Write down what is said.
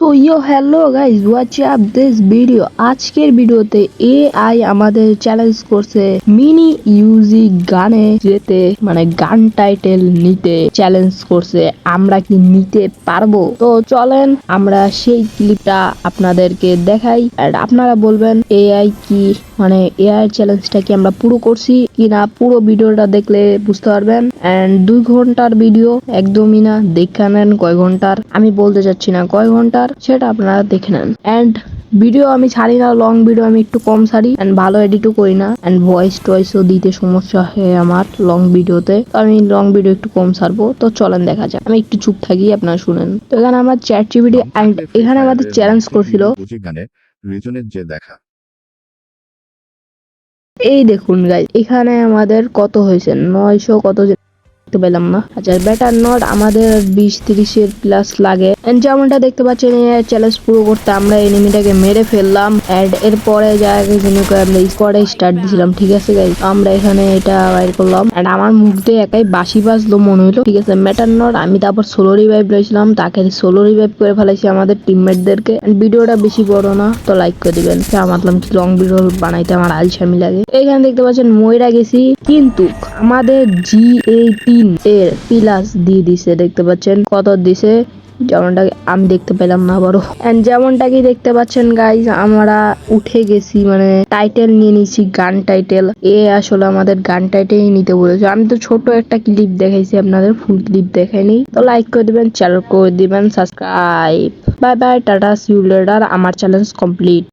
তো yo, hello guys watch up this video আজকের ভিডিওতে এআই আমাদের চ্যালেঞ্জ করছে মিনি ইউজি গানে যেতে মানে গান টাইটেল নিতে চ্যালেঞ্জ করছে। আমরা কি নিতে পারব? তো চলেন আমরা সেই ক্লিপটা আপনাদেরকে দেখাই। আর আপনারা বলবেন এআই কি মানে এআই চ্যালেঞ্জটা কি আমরা পুরো করছি কিনা পুরো ভিডিওটা দেখলে বুঝতে পারবেন। এন্ড দুই ঘণ্টার ভিডিও একদমই না, দেখে নেন কয় ঘণ্টার। আমি বলতে চাচ্ছি না কয় ঘণ্টার, সেটা আপনারা দেখে নেন। এন্ড ভিডিও আমি ছাড়ি না লং ভিডিও আমি একটু কম ছাড়ি। এন্ড ভালো এডিটও করি না। এন্ড ভয়েস টয়েসও দিতে সমস্যা হয় আমার লং ভিডিওতে তো আমি লং ভিডিও একটু কম ছাড়বো। তো চলেন দেখা যাক। আমি একটু চুপ থাকি, আপনারা শুনেন। তো এখানে আমার চ্যাট জিবিটি এন্ড এখানে আমাদের চ্যালেঞ্জ করছিল। রিজনের যে দেখা। এই দেখুন গাইজ এখানে আমাদের কত হয়েছে? নয়শো কত দেখতে পেলাম না। আচ্ছা বেটার নট আমাদের বিশ তিরিশের প্লাস লাগে। And যেমনটা দেখতে পাচ্ছেন চ্যালেঞ্জ পুরো করতে আমরা এনিমিটাকে মেরে ফেললাম। এন্ড এরপরে জায়গায় কিন্তু আমরা স্কোয়াডে স্টার্ট দিছিলাম ঠিক আছে গাইজ আমরা এখানে এটা বাইর করলাম। এন্ড আমার মুখ দিয়ে একাই বাসি বাজলো, মনে হলো ঠিক আছে? ম্যাটার নট আমি তারপর সোলো রিভাইভ রয়েছিলাম তাকে সোলো রিভাইভ করে ফেলাইছি আমাদের টিমমেটদেরকে ভিডিওটা বেশি বড় না, তো লাইক করে দিবেন। মাতলাম কি লং ভিডিও বানাইতে আমার আলসামি লাগে। এখানে দেখতে পাচ্ছেন ময়রা গেছি। কিন্তু আমাদের জি এইটিন এর প্লাস দিয়ে দিছে, দেখতে পাচ্ছেন? কত দিছে? যেমনটা আমি দেখতে পেলাম না আবারও। এন্ড যেমনটা কি দেখতে পাচ্ছেন গাইজ আমরা উঠে গেছি মানে টাইটেল নিয়ে নিছি গান টাইটেল এ আসলে আমাদের গান টাইটেলই নিতে বলেছে। আমি তো ছোট একটা ক্লিপ দেখাইছি, আপনাদের ফুল ক্লিপ দেখাইনি তো লাইক করে দিবেন চ্যানেল করে দিবেন subscribe bye bye tata see you আমার চ্যালেঞ্জ কমপ্লিট